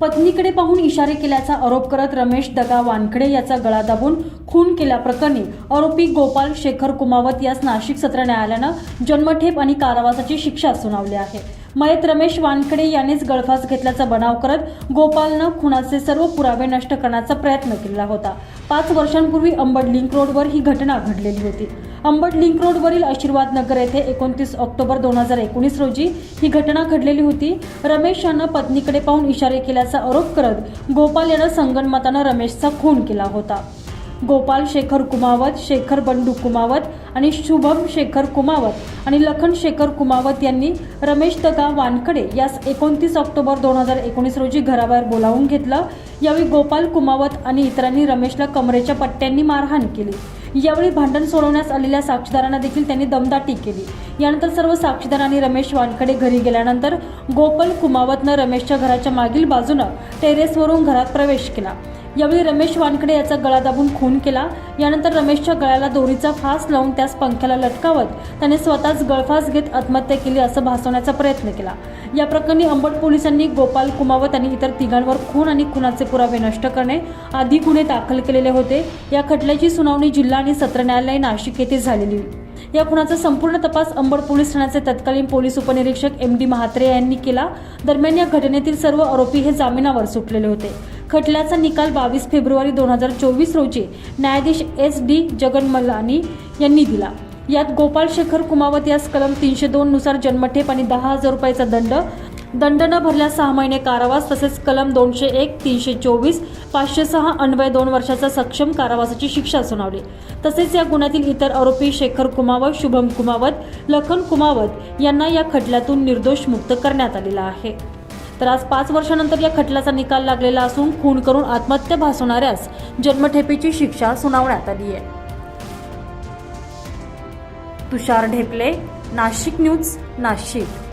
पत्नीकडे पाहून इशारे केल्याचा आरोप करत रमेश दगा वानखडे याचा गळा दाबून खून केल्याप्रकरणी आरोपी गोपाल शेखर कुमावत यास नाशिक सत्र न्यायालयानं जन्मठेप आणि कारावासाची शिक्षा सुनावली आहे. मयत रमेश वानखडे यांनीच गळफास घेतल्याचा बनाव करत गोपालनं खुनाचे सर्व पुरावे नष्ट करण्याचा प्रयत्न केला होता. पाच वर्षांपूर्वी अंबड लिंक रोडवर ही घटना घडलेली होती. अंबड लिंक रोडवरील आशीर्वाद नगर येथे एकोणतीस ऑक्टोबर दोन हजार एकोणीस रोजी ही घटना घडलेली होती. रमेश यानं पत्नीकडे पाहून इशारे केल्याचा आरोप करत गोपाल यानं संगणमतानं रमेशचा खून केला होता. गोपाल शेखर कुमावत शेखर बंडू कुमावत आणि शुभम शेखर कुमावत आणि लखन शेखर कुमावत यांनी रमेश दगा वानखडे यास एकोणतीस ऑक्टोबर दोन हजार एकोणीस रोजी घराबाहेर बोलावून घेतलं. यावेळी गोपाल कुमावत आणि इतरांनी रमेशला कमरेच्या पट्ट्यांनी मारहाण केली. यावेळी भांडण सोडवण्यास आलेल्या साक्षीदारांना देखील त्यांनी दमदाटी केली. यानंतर सर्व साक्षीदारांनी रमेश वानखडे घरी गेल्यानंतर गोपाल कुमावतनं रमेशच्या घराच्या मागील बाजूनं टेरेसवरून घरात प्रवेश केला. यावेळी रमेश वानखडे याचा गळा दाबून खून केला. यानंतर रमेशच्या गळ्याला दोरीचा फास लावून त्यास पंख्याला लटकावत त्याने स्वतःच गळफास घेत आत्महत्या केली असं भासवण्याचा प्रयत्न केला. या प्रकरणी अंबड पोलिसांनी गोपाल कुमावत आणि इतर तिघांवर खून आणि खुनाचे पुरावे नष्ट करणे आदी गुन्हे दाखल केलेले होते. या खटल्याची सुनावणी जिल्हा आणि सत्र न्यायालय नाशिक येथे झालेली. या खुनाचा संपूर्ण तपास अंबड पोलीस ठाण्याचे तत्कालीन पोलीस उपनिरीक्षक एम डी महात्रे यांनी केला. दरम्यान या घटनेतील सर्व आरोपी हे जामिनावर सुटलेले होते. खटल्याचा निकाल बावीस फेब्रुवारी दोन हजार चोवीस रोजी न्यायाधीश एस डी जगनमलानी यांनी दिला. यात गोपाल शेखर कुमावत यास कलम तीनशे दोन नुसार जन्मठेप आणि दहा हजार रुपयाचा दंड दंड न भरल्यास सहा महिने कारावास तसेच कलम दोनशे एक तीनशे चोवीस पाचशे सहा अन्वय दोन वर्षाचा सक्षम कारावासाची शिक्षा सुनावली. तसेच या गुन्ह्यातील इतर आरोपी शेखर कुमावत शुभम कुमावत लखन कुमावत यांना या खटल्यातून निर्दोष मुक्त करण्यात आलेला आहे. तर आज पाच वर्षानंतर या खटल्याचा निकाल लागलेला असून खून करून आत्महत्या भासवणाऱ्यास जन्मठेपेची शिक्षा सुनावण्यात आली आहे. तुषार ढेपले नाशिक न्यूज नाशिक.